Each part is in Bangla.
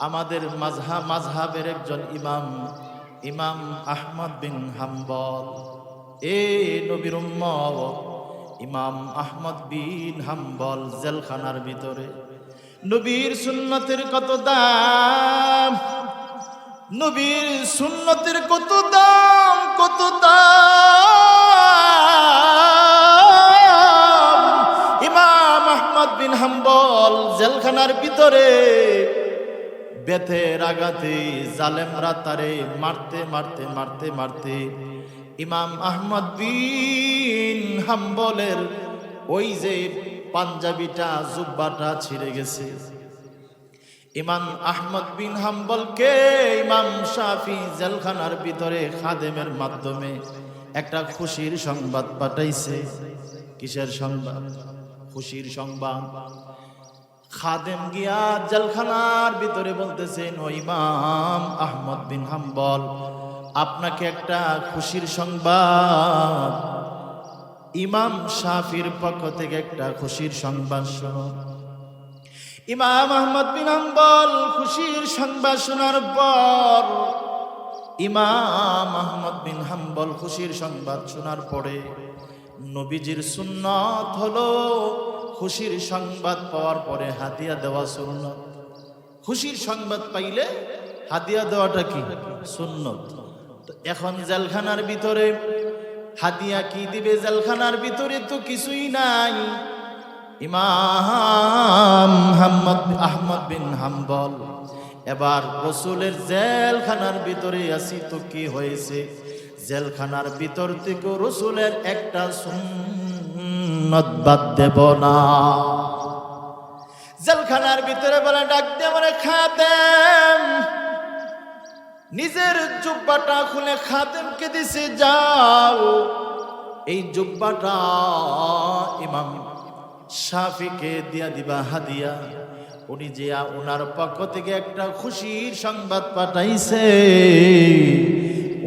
আমাদের মাঝহা, মাঝহাবের একজন ইমাম ইমাম আহমদ বিন হাম্বল। এ নবীর ইমাম আহমদ বিন হাম্বল জেলখানার ভিতরে। নবীর সুন্নতের কত দাম? নবীর সুন্নতের কত দাম? কত দাম? ইমাম আহমদ বিন হাম্বল জেলখানার ভিতরে। বেথের আঘাতে জালেমরা তারে মারতে মারতে মারতে মারতে। ইমাম আহমদ বিন হাম্বলের ওই যে পাঞ্জাবিটা, জুব্বাটা ছিঁড়ে গেছে। ইমাম আহমদ বিন হাম্বলকে ইমাম শাফি জেলখানার ভিতরে খাদেমের মাধ্যমে একটা খুশির সংবাদ পাঠাইছে। কিসের সংবাদ? খুশির সংবাদ। খাদেম গিয়া জেলখানার ভিতরে বলতেছেন ইমাম আহমদ বিন হাম্বল, আপনাকে একটা খুশির সংবাদ। ইমাম শাফির পক্ষ থেকে একটা খুশির সংবাদ শোনো। ইমাম আহমদ বিন হাম্বল খুশির সংবাদ শোনার পর, ইমাম আহমদ বিন হাম্বল খুশির সংবাদ শোনার পরে নবীজির সুন্নত হলো খুশির সংবাদ পাওয়ার পরে হাতিয়া দেওয়া সুন্নত। খুশির সংবাদ পাইলে হাতিয়া দেওয়াটা কি? সুন্নত। তো এখন জেলখানার ভিতরে হাতিয়া কি দিবে? জেলখানার ভিতরে তো কিছুই নাই। ইমাম হাম্মদ আহমদ বিন হাম্বল। এবার রসুলের জেলখানার ভিতরে আসি তো কি হয়েছে? জেলখানার ভিতর থেকে রসুলের একটা সুন্নত বাদ দেব না। জেলখানার ভিতরে বলে, ডাক দিয়ে মানে খাদেম। নিজের জুব্বাটা খুলে খাদেমকে দিছে, যাও। এই জুব্বাটা ইমাম শাফিকে দিয়া দিবা হাদিয়া। উনি যে ওনার পক্ষ থেকে একটা খুশির সংবাদ পাঠাইছে।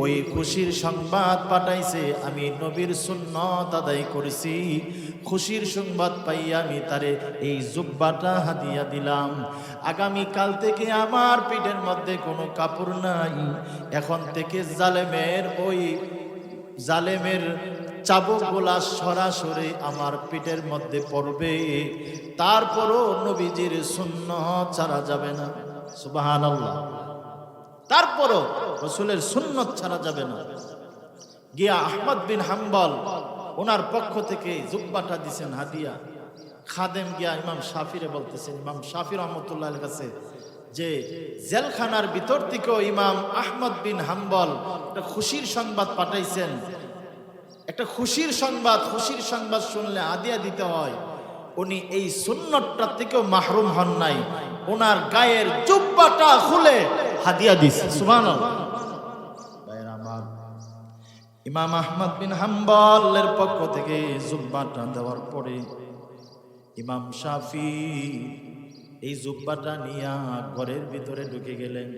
ওই খুশির সংবাদ পাঠাইছে, আমি নবীর সুন্নত আদায় করেছি। খুশির সংবাদ পাই আমি তারে এই জুব্বাটা হাদিয়া দিলাম। আগামী কাল থেকে আমার পিঠের মধ্যে কোনো কাপড় নাই। এখন থেকে জালেমের ওই জালেমের চাবকগুলা সরাসরি আমার পিঠের মধ্যে পড়বে। তারপরও নবীজির শূন্য ছাড়া যাবে না। সুবাহান আল্লাহ তারপরও রসুলের সুন্নত ছাড়া যাবে না। গিয়া আহমদ বিন হাম্বল ওনার পক্ষ থেকে জুব্বাটা দিছেন হাদিয়া। খাদেম গিয়া ইমাম শাফিরে বলতেছেন, ইমাম শাফি রহমতুল্লাহ কাছে যে জেলখানার ভিতর থেকেও ইমাম আহমদ বিন হাম্বল একটা খুশির সংবাদ পাঠাইছেন। একটা খুশির সংবাদ খুশির সংবাদ শুনলে আদিয়া দিতে হয়, উনি এই সুন্নতটা থেকেও মাহরুম হন নাই। ওনার গায়ের জুব্বাটা খুলে হাদিয়া দিছে ভাইয়েরা আমার, ইমাম আহমদ বিন হাম্বলের পক্ষ থেকে জুব্বাটা দেওয়ার পরে ইমাম শাফি এই জুব্বাটা নিয়া ঘরের ভিতরে ঢুকে গেলেন।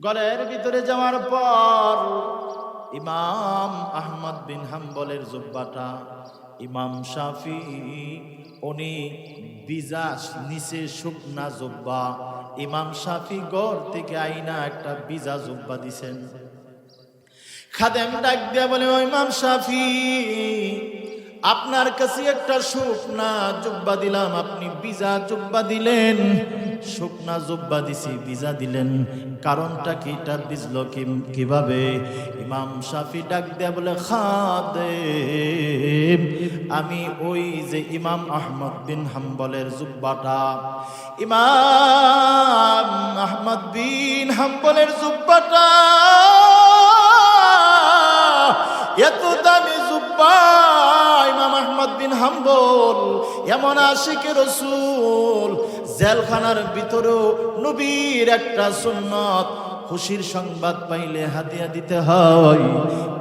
ঘরের ভিতরে যাওয়ার পর ইমাম আহমদ বিন হাম্বলের জুব্বাটা ইমাম শাফি উনি বিজাস নিচে শুকনা জুব্বা ইমাম শাফি গড় থেকে আইনা একটা বিজা জুব্বা দিছেন। খাদেম ডাক দিয়া বলে, ও ইমাম শাফি আপনার কাছে একটা শুকনা জুব্বা দিলাম, আপনি বিজা জুব্বা দিলেন। শুকনা জুব্বা দিছি বিজা দিলেন। কারণটা কি? এটা বিজল কীভাবে? ইমাম শাফি ডাক দেয়া বলে খাদে আমি ওই যে ইমাম আহমদ বিন হাম্বলের জুব্বাটা। ইমাম আহমদ বিন হাম্বলের জুব্বাটা, এত দামি জুব্বা। আহমদ বিন হাম্বল, এমন আশিকে রসুল, জেলখানার ভিতরেও নবীর একটা সুন্নত, খুশির সংবাদ পাইলে হাতিয়া দিতে হয়।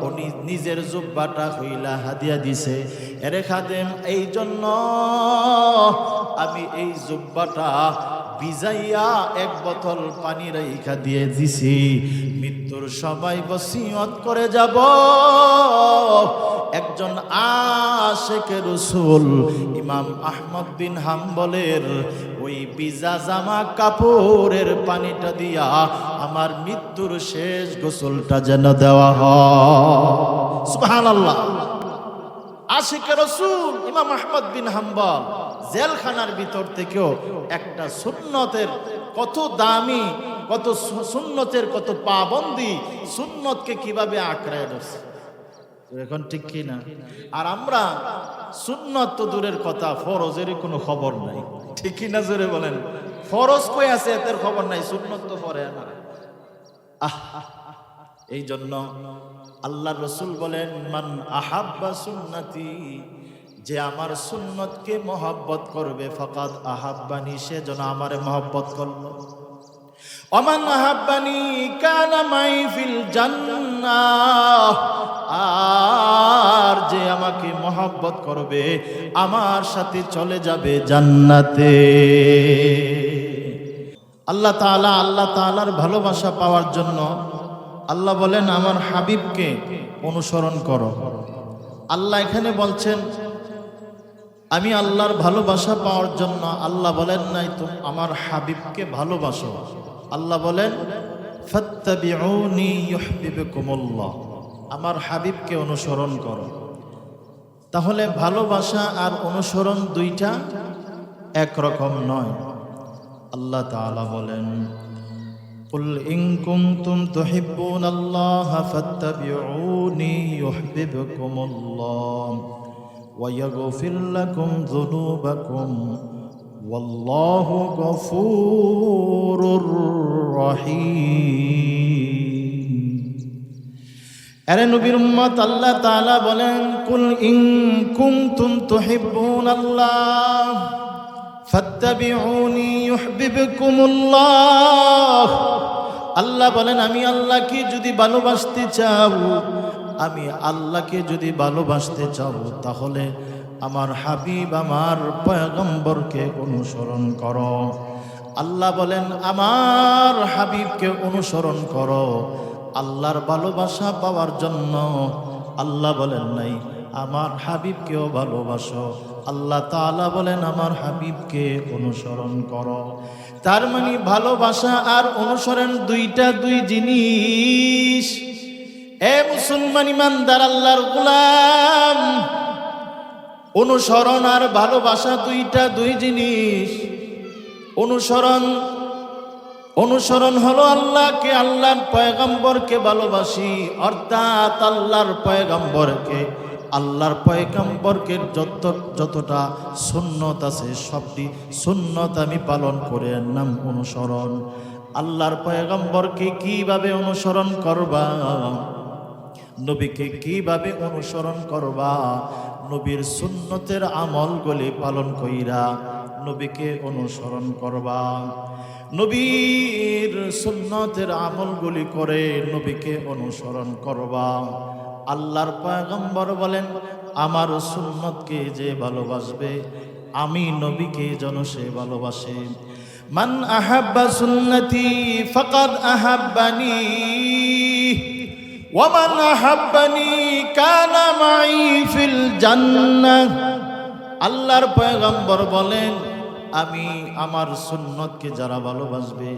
ও নিজের জুব্বাটা হইলা হাতিয়া দিছে। এরে খাদেম এই জন্য আমি এই জুব্বাটা ভিজাইয়া এক বোতল পানি রাইখা দিয়ে দিছি। মৃত্যুর সবাই বসিয়ত করে যাব। একজন আশেকে রসুল ইমাম আহমদ বিন হাম্বলের ওই বিজা জামা কাপড়ের পানিটা দিয়া আমার মৃত্যুর শেষ গোসলটা যেন দেওয়া হয়। সুবহানাল্লাহ। আশিকে রসুল ইমাম আহমদ বিন হাম্বল। জেলখানার ভিতর থেকেও একটা সুন্নতের কত দামি, কত সুন্নতের কত পাবন্দি সুন্নতকে কীভাবে আঁকড়ায় ধরছে? এখন ঠিক কি না? আর আমরা সুন্নত তো দূরের কথা ফরজের কোনো খবর নাই। ঠিক কি না জোরে বলেন? ফরজ কই আছে এদের খবর নাই, সুন্নত তো পরে না। আহ এই জন্য আল্লাহ রসুল বলেন, মান আহাব্বা সুন্নতি যে আমার সুন্নতকে মহব্বত করবে, ফকাত আহাব্বানি, সে যেন আমারে মহব্বত করল। অমান আহাব্বানি কানা মাই ফিল জান্নাহ, আর যে আমাকে মহব্বত করবে, আমার সাথে চলে যাবে জান্নাতে। আল্লাহ তাআলা, আল্লাহ তাআলার ভালোবাসা পাওয়ার জন্য আল্লাহ বলেন, আমার হাবিবকে অনুসরণ করো। আল্লাহ এখানে বলছেন আমি আল্লাহর ভালোবাসা পাওয়ার জন্য আল্লাহ বলেন নাই তো আমার হাবিবকে ভালোবাসো আল্লাহ বলেন ফাত্তাবিউনি ইউহিব্বুকুমুল্লাহ আমার হাবিবকে অনুসরণ করো তাহলে ভালোবাসা আর অনুসরণ দুইটা একরকম নয় আল্লাহ তাআলা বলেন قل إن كنتم تحبون الله فاتبعوني يحببكم الله ويغفر لكم ذنوبكم والله غفور رحيم আরে নবীর উম্মত আল্লাহ তাআলা বলেন কুল ইন কুনতুম তুহিব্বুনাল্লাহ ফাত্তাবিউনি ইউহিব্বুকুমুল্লাহ আল্লাহ বলেন আমি আল্লাহকে যদি ভালোবাসতে চাও আমি আল্লাহকে যদি ভালোবাসতে চাও, তাহলে আমার হাবিব, আমার পয়গম্বরকে অনুসরণ করো। আল্লাহ বলেন, আমার হাবিবকে অনুসরণ করো। আল্লাহর ভালোবাসা পাওয়ার জন্য আল্লাহ বলেন, নাই, আমার হাবিবকেও ভালোবাসো। আল্লাহ তাআলা বলেন, আমার হাবিবকে অনুসরণ করো। তার মানে ভালোবাসা আর অনুসরণ দুইটা দুই জিনিস। এ মুসলমান ইমানদার, আল্লাহর গোলাম, অনুসরণ আর ভালোবাসা দুইটা দুই জিনিস। অনুসরণ অনুসরণ হলো আল্লাহকে, আল্লাহর পয়গম্বরকে ভালোবাসি, অর্থাৎ আল্লাহর পয়গম্বরকে আল্লাহর পয়গম্বরকে যত, যতটা সুন্নত আছে সবটি সুন্নত আমি পালন করে নাম অনুসরণ। আল্লাহর পয়গম্বরকে কীভাবে অনুসরণ করবা? নবীকে কীভাবে অনুসরণ করবা? নবীর সুন্নতের আমলগুলি পালন কইরা নবীকে অনুসরণ করবা। নবীর সুন্নতের আমলগুলি করে নবীকে অনুসরণ করবা। আল্লাহর পয়গম্বর বলেন, আমার সুন্নতকে যে ভালোবাসবে, আমি নবীকে যেন সে ভালোবাসে। মান আহাব্বা সুন্নতি, ফকাদ আহাব্বানি। ওয়ামান আহাব্বানি কানা ফিল জান্নাহ। আল্লাহর পয়গম্বর বলেন, আমি আমার সুন্নতকে যারা ভালোবাসবে,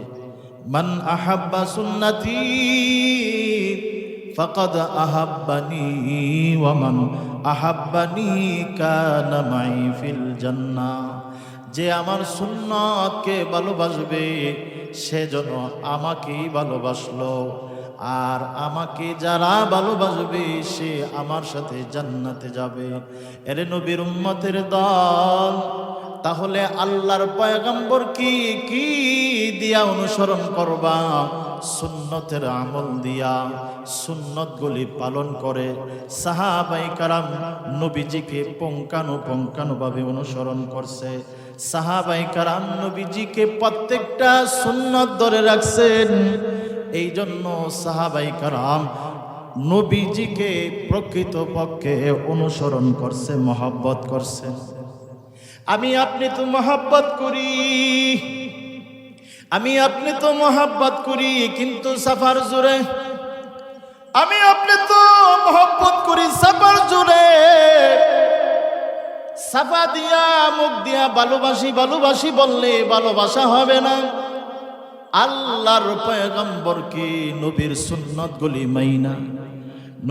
মান আহাব্বা সুন্নতি, ফাকাদ আহাব্বানি ওয়ামান আহাব্বানি কানা মাই ফিল জান্নাহ। যে আমার সুন্নতকে ভালোবাসবে, সে যেন আমাকেই ভালোবাসলো। আর আমাকে যারা ভালোবাসবে, সে আমার সাথে জান্নাতে যাবে। এরে নবীর উম্মতের দল, তাহলে আল্লাহর পয়গম্বর কি কি দিয়া অনুসরণ করবা? সুন্নতের আমল দিয়া সুন্নতগুলি পালন করে। সাহাবাই কারাম নবীজিকে পঙ্কানু পঙ্কানুভাবে অনুসরণ করছে। সাহাবাই কারাম নবীজিকে প্রত্যেকটা সুন্নত ধরে রাখছেন। এই জন্য সাহাবাই কারাম নবীজিকে প্রকৃত পক্ষে অনুসরণ করছে, মহব্বত করছে। আমি আপনি তো মহাব্বত করি, আমি আপনি তো মহাব্বত করি, কিন্তু সাফার জোরে। আমি আপনি তো মহব্বত করি, সাফার জোরে। সাফা দিয়া, মুখ দিয়া ভালোবাসি ভালোবাসি বললে ভালোবাসা হবে না। আল্লাহর পয়গম্বরকে নবীর সুন্নত গুলি মাইনা।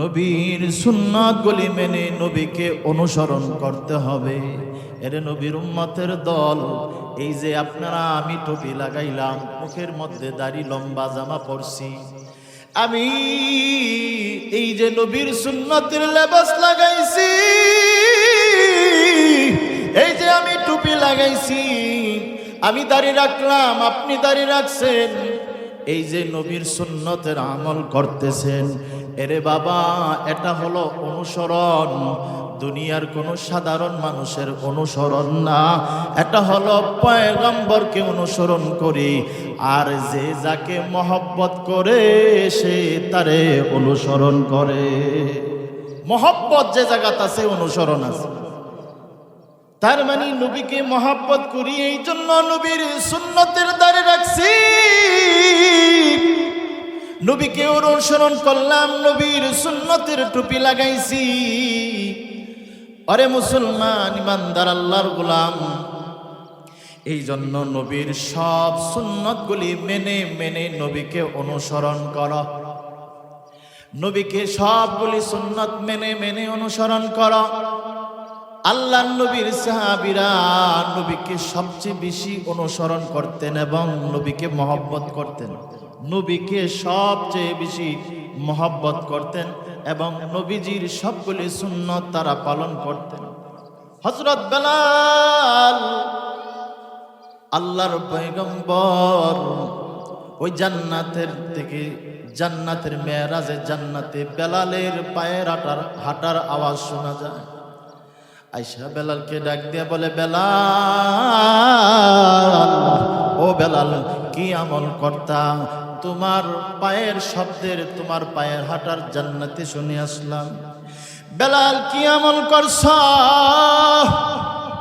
নবীর সুন্নত গুলি মেনে নবীকে অনুসরণ করতে হবে। এরে নবীর উম্মতের দল, এই যে আপনারা আমি টুপি লাগাইলাম, মুখের মধ্যে দাড়ি, লম্বা জামা পরছি। আমি এই যে নবীর সুন্নতের লেবাস লাগাইছি, এই যে আমি টুপি লাগাইছি আমি দাড়ি রাখলাম, আপনি দাড়ি রাখছেন। এই যে নবীর সুন্নতের আমল করতেছেন, এরে বাবা, এটা হলো অনুসরণ। দুনিয়ার কোনো সাধারণ মানুষের অনুসরণ না। এটা হলো পয়গম্বরকে অনুসরণ করি। আর যে যাকে মহব্বত করে, সে তারে অনুসরণ করে। মহব্বত যে জায়গাত আছে, অনুসরণ আছে। তার মানে নবীকে মহাব্বত করি, এই জন্য নবীর সুন্নতের দ্বারে রাখছি। নবীকে অনুসরণ করলাম, নবীর সুন্নতের টুপি লাগাইছি। অরে মুসলমান, ইমানদার, আল্লাহর গোলাম। এই জন্য নবীর সব সুন্নতগুলি মেনে মেনে নবীকে অনুসরণ কর। নবীকে সবগুলি সুন্নত মেনে মেনে অনুসরণ কর। আল্লাহ নবীর সাহাবিরা নবীকে সবচেয়ে বেশি অনুসরণ করতেন এবং নবীকে মহব্বত করতেন। নবীকে সবচেয়ে বেশি মহব্বত করতেন এবং নবীজির সবগুলি সুন্নত তারা পালন করতেন। হজরত বেলাল, আল্লাহর পয়গম্বর, ওই জান্নাতের থেকে জান্নাতের মেয়েরাজে জান্নাতে বেলালের পায়ের হাঁটার হাঁটার আওয়াজ শোনা যায়। আইসা বেলালকে ডাক দিয়ে বলে, বেলাল, ও বেলাল, কি আমল কর্তা তোমার পায়ের শব্দের, তোমার পায়ের হাঁটার জান্নাতে শুনে আসলাম। বেলাল, কি আমল করছ?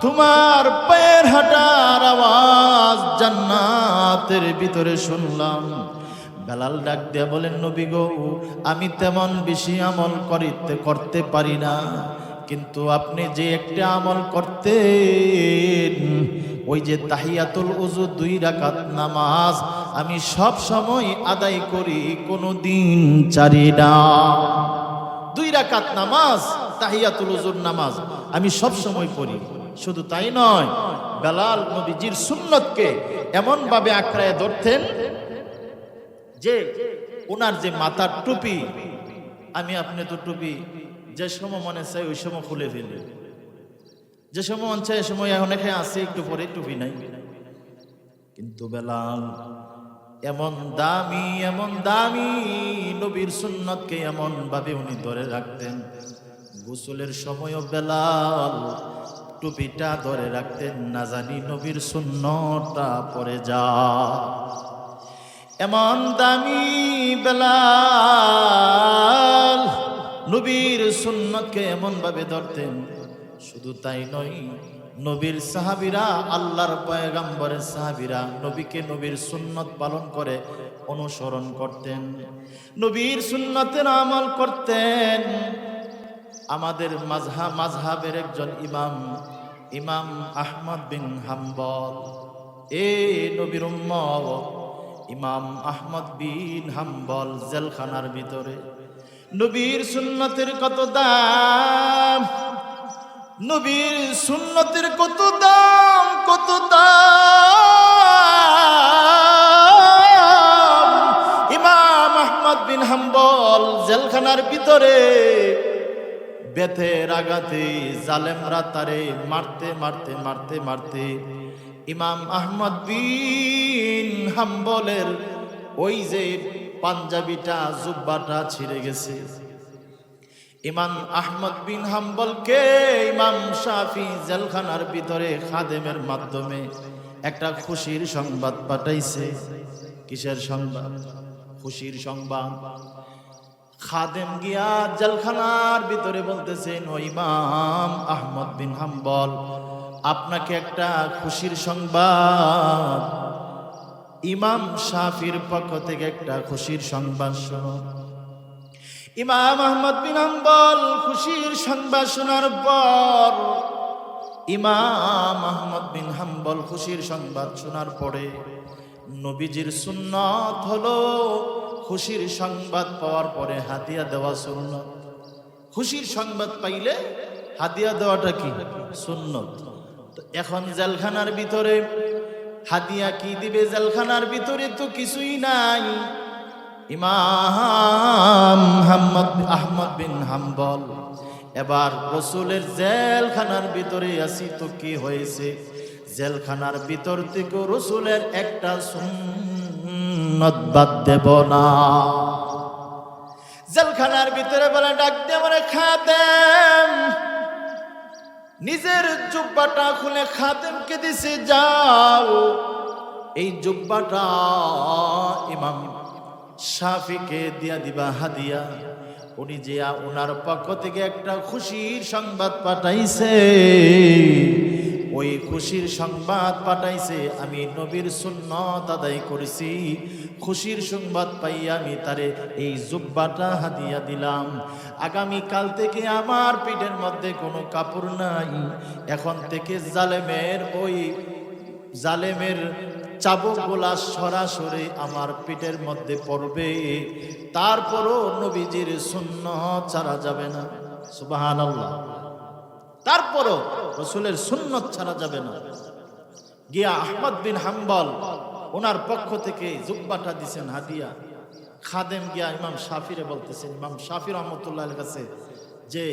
তোমার পায়ের হাঁটার আওয়াজ জান্নাতের ভিতরে শুনলাম। বেলাল ডাক দিয়া বলেন নবী গো, আমি তেমন বেশি আমল করিতে, করতে পারি না। কিন্তু আপনি যে একটা আমল করতেন, ওই যে তাহিয়াতুল উজু দুই রাকাত নামাজ, আমি সব সময় আদায় করি কোনো দিন চারি না। দুই রাকাত নামাজ, তাহিয়াতুল উজুর নামাজ আমি সব সময় পড়ি। শুধু তাই নয় বেলাল নবীজির সুন্নতকে এমন ভাবে আঁকড়ায় ধরতেন যে ওনার যে মাথার টুপি, আমি আপনি তো টুপি যে সময় মনে চাই ওই সময় খুলে ফেলি। যে সময় মন চাই সময় অনেকে আছে, একটু পরে টুপি নাই। কিন্তু বেলাল, এমন দামি এমন দামি নবীর সুন্নতকে এমন ভাবে উনি ধরে রাখতেন। গোসলের সময়ও বেলাল টুপিটা ধরে রাখতেন, না জানি নবীর সুন্নতটা পরে যা এমন দামি বেলাল নবীর সুন্নতকে এমন ভাবে ধরতেন, শুধু তাই নয়, নবীর সাহাবিরা, আল্লাহর পয়গাম্বরের সাহাবিরা নবীকে নবীর সুন্নত পালন করে অনুসরণ করতেন। নবীর সুন্নতের আমল করতেন। আমাদের মাঝহা, মাঝহাবের একজন ইমাম ইমাম আহমদ বিন হাম্বল। এ নবীর উম্মত, ইমাম আহমদ বিন হাম্বল জেলখানার ভিতরে। নবীর সুন্নতের কত দাম? নবীর সুন্নতের কত দাম? কত দাম? ইমাম আহমদ বিন হাম্বল জেলখানার ভিতরে বেথের আঘাতে জালেমরা তারে মারতে মারতে মারতে মারতে ইমাম আহমদ বিন হাম্বলের ওই যে পাঞ্জাবিটা, জুব্বাটা ছিঁড়ে গেছে। ইমাম আহমদ বিন হাম্বলকে ইমাম শাফি জেলখানার ভিতরে খাদেমের মাধ্যমে একটা খুশির সংবাদ পাঠাইছে। কিসের সংবাদ? খুশির সংবাদ। খাদেম গিয়া জেলখানার ভিতরে বলতেছেন ও ইমাম আহমদ বিন হাম্বল, আপনাকে একটা খুশির সংবাদ ইমাম শাফির পক্ষ থেকে একটা খুশির সংবাদ শোনো। ইমাম আহমদ বিন হাম্বল খুশির সংবাদ শোনার পর, ইমাম আহমদ বিন হাম্বল খুশির সংবাদ শোনার পরে নবীজির সুন্নত হলো খুশির সংবাদ পাওয়ার পরে হাতিয়া দেওয়া সুন্নত। খুশির সংবাদ পাইলে হাতিয়া দেওয়াটা কি? সুন্নত। তো এখন জেলখানার ভিতরে হাতিয়া কি দিবে জেলখানার ভিতরে তো কিছুই নাই। ইমাম হাম্মদ আহমদ বিন হাম্বল, এবার রসুলের জেলখানার ভিতরে আসি তো কি হয়েছে? জেলখানার ভিতর থেকে রসুলের একটা সুন্নত বাদ দেব না। জেলখানার ভিতরে বলে, ডাক দিয়ে মানে খাদেম নিজের জুব্বাটা খুলে খাদেমকে দিছে, যাও। এই জুব্বাটা ইমাম শাফিকে দিয়া দিবা হাদিয়া। উনি যে ওনার পক্ষ থেকে একটা খুশির সংবাদ পাঠাইছে। ওই খুশির সংবাদ পাঠাইছে, আমি নবীর সুন্নত আদায় করেছি। খুশির সংবাদ পাইয়া আমি তারে এই জুব্বাটা হাদিয়া দিলাম। আগামী কাল থেকে আমার পিঠের মধ্যে কোনো কাপড় নাই। এখন থেকে জালেমের ওই জালেমের চাবকগুলা সরাসরি আমার পিঠের মধ্যে পড়বে। তারপরও নবীজির শূন্য ছাড়া যাবে না। সুবাহান আল্লাহ তারপরও রসুলের সুন্নত ছাড়া যাবে না। গিয়া আহমদ বিন হাম্বল ওনার পক্ষ থেকে জুব্বাটা দিছেন হাদিয়া। খাদেম গিয়া ইমাম শাফিরে বলতেছেন, ইমাম শাফি রহমতুল্লাহ কাছে যে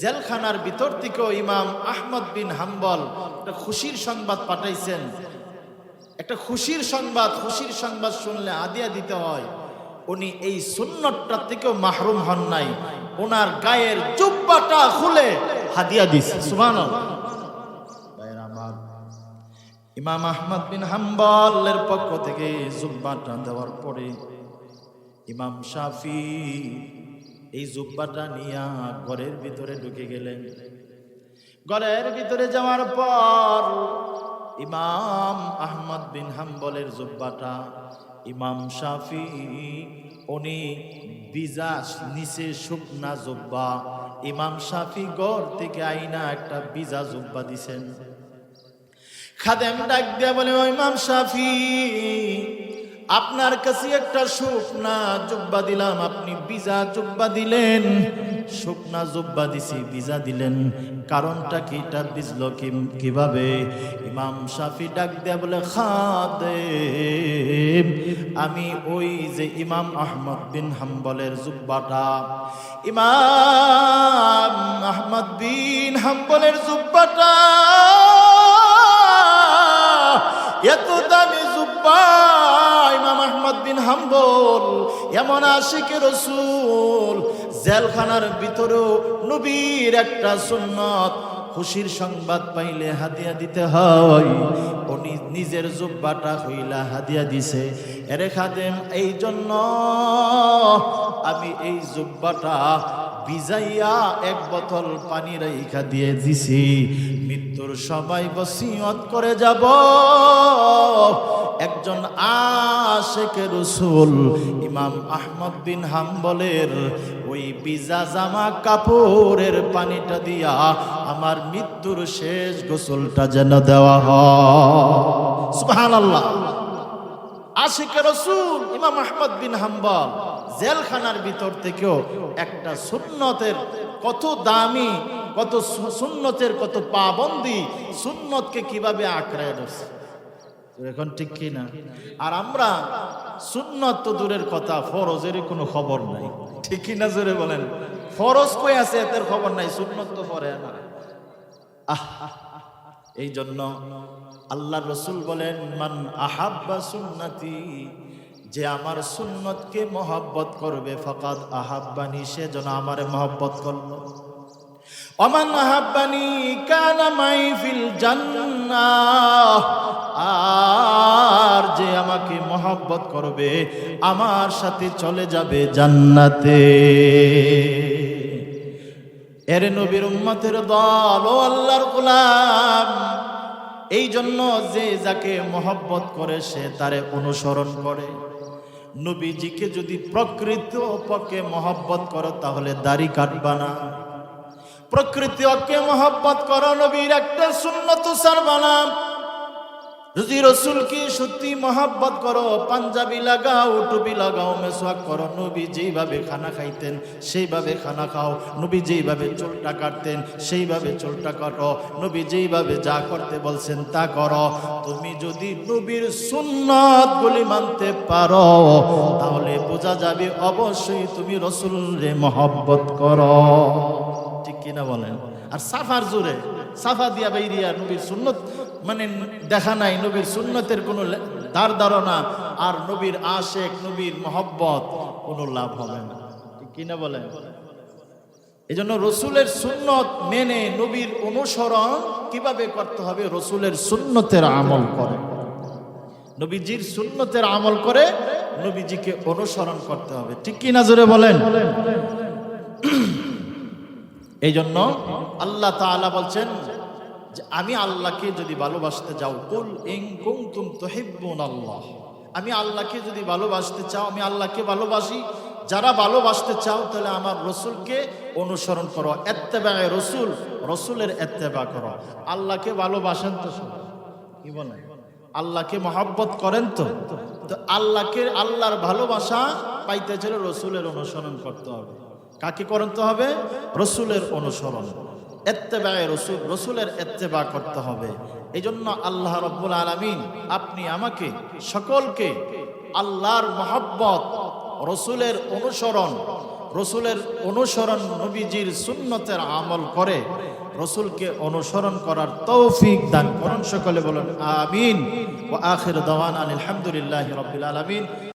জেলখানার ভিতর থেকেও ইমাম আহমদ বিন হাম্বল একটা খুশির সংবাদ পাঠাইছেন। একটা খুশির সংবাদ খুশির সংবাদ শুনলে আদিয়া দিতে হয়। উনি এই সুন্নতটা থেকেও মাহরুম হন নাই। ওনার গায়ের জুব্বাটা খুলে হাদিয়া দিছে আমার, ইমাম আহমদ বিন হাম্বলের পক্ষ থেকে জুব্বাটা দেওয়ার পরে ইমাম শাফি এই জুব্বাটা নিয়া ঘরের ভিতরে ঢুকে গেলেন। ঘরের ভিতরে যাওয়ার পর ইমাম আহমদ বিন হাম্বলের জুব্বাটা ইমাম শাফি উনি বিজা নিচে শুকনা জুব্বা ইমাম সাফি গড় থেকে আইনা একটা বিজা জুব্বা দিছেন। খাদেম ডাক দিয়া বলে ইমাম শাফি আপনার কাছে একটা শুকনা জুব্বা দিলাম, আপনি বিজা জুব্বা দিলেন। শুকনা জুব্বা দিছি বিজা দিলেন। কারণটা কি? এটা বিজল কীভাবে? ইমাম শাফি ডাক দেয়া বলে খাদে আমি ওই যে ইমাম আহমদ বিন হাম্বলের জুব্বাটা। ইমাম আহমদ বিন হাম্বলের জুব্বাটা, এত দামি জুব্বা হাম্বল, এমন আশিকে রসুল, জেলখানার ভিতরেও নবীর একটা সুন্নত। খুশির সংবাদ পাইলে হাদিয়া দিতে হয়। উনি নিজের জুব্বাটা হইলা হাদিয়া দিছে। এরে খাদেম এই জন্য আমি এই জুব্বাটা ভিজাইয়া এক বোতল পানি রাইখা দিয়ে দিছি। মৃত্যুর সবাই বসিয়ত করে যাব। একজন আশেকে রসুল ইমাম আহমদ বিন হাম্বলের ওই বিজা জামা কাপড়ের পানিটা দিয়া আমার মৃত্যুর শেষ গোসলটা যেন দেওয়া হয়। সুবহানাল্লাহ। আশিকে রসুল ইমাম আহমদ বিন হাম্বল জেলখানার ভিতর থেকেও একটা সুন্নতের কত দামি, কত সুন্নতের কত পাবন্দি সুন্নতকে কীভাবে আঁকড়ায় তো এখন ঠিক কি না আর আমরা সুন্নত তো দূরের কথা ফরজের কোনো খবর নাই। ঠিক কি না জোরে বলেন? ফরজ কই আছে এদের খবর নাই, সুন্নত তো পরে না। আহ, এই জন্য আল্লাহ রসুল বলেন, মান আহাব্বা সুন্নতি যে আমার সুন্নতকে মহব্বত করবে ফকাত আহাব্বানি, সে যেন আমার মহব্বত করল। অমান আহাব্বানি কানা মাই ফিল জান্নাহ, আর যে আমাকে মহব্বত করবে, আমার সাথে চলে যাবে জান্নাতে। এর নবীর উম্মতের দল, ও আল্লাহর গোলাম এই জন্য যে যাকে মহব্বত করে, সে তারে অনুসরণ করে। নবীজিকে যদি প্রকৃত পক্ষে মহব্বত করো, তাহলে দাড়ি কাটবা না। প্রকৃতি অকে মহব্বত করো নবীর একটা সুন্নত সারবানাম। যদি রসুলকে সত্যি মহাব্বত করো, পাঞ্জাবি লাগাও, টুপি লাগাও মেসওয়াক করো, নবী যেইভাবে খানা খাইতেন, সেইভাবে খানা খাও, নবী যেইভাবে চুলটা কাটতেন, সেইভাবে চুলটা কাটো, নবী যেইভাবে যা করতে বলছেন তা করো। তুমি যদি নবীর সুন্নত গুলি মানতে পারো, তাহলে বোঝা যাবে অবশ্যই তুমি রসুলরে মহব্বত করো। কিনা বলেন। আর সাফার জোরে সাফা দিয়া বাইরিয়া নবীর সুন্নত মানে দেখা নাই নবীর সুন্নতের কোনো দার ধারণা আর নবীর আশেক, নবীর মহব্বত কোনো লাভ হবে না। ঠিক কিনা বলেন? এই জন্য রসুলের সুন্নত মেনে নবীর অনুসরণ কীভাবে করতে হবে? রসুলের সুন্নতের আমল করে। নবীজির সুন্নতের আমল করে নবীজিকে অনুসরণ করতে হবে। ঠিক কি না জোরে বলেন? এই জন্য আল্লাহ তাআলা বলছেন যে, আমি আল্লাহকে যদি ভালোবাসতে যাও, কুল ইন কুনতুম তুহিব্বুন আল্লাহ আমি আল্লাহকে যদি ভালোবাসতে চাও, আমি আল্লাহকে ভালোবাসি। যারা ভালোবাসতে চাও, তাহলে আমার রসুলকে অনুসরণ করো। এত্তেবায় রসুল, রসুলের এত্তেবা করো। আল্লাহকে ভালোবাসেন তো? কি বলেন আল্লাহকে মহাব্বত করেন তো। তো আল্লাহকে, আল্লাহর ভালোবাসা পাইতে চাইলে রসুলের অনুসরণ করতে হবে। কাকে করতে হবে? রসুলের অনুসরণ। এত্তেবায় রসুল, রসুলের এত্তেবা করতে হবে। এই জন্য আল্লাহ রব্বুল আলমিন আপনি আমাকে, সকলকে আল্লাহর মহাব্বত, রসুলের অনুসরণ রসুলের অনুসরণ নবীজির সুন্নতের আমল করে রসুলকে অনুসরণ করার তৌফিক দান করুন। সকলে বলুন, আমিন। ও আখির দাওয়ান আলহামদুলিল্লাহ রবিল আলমিন।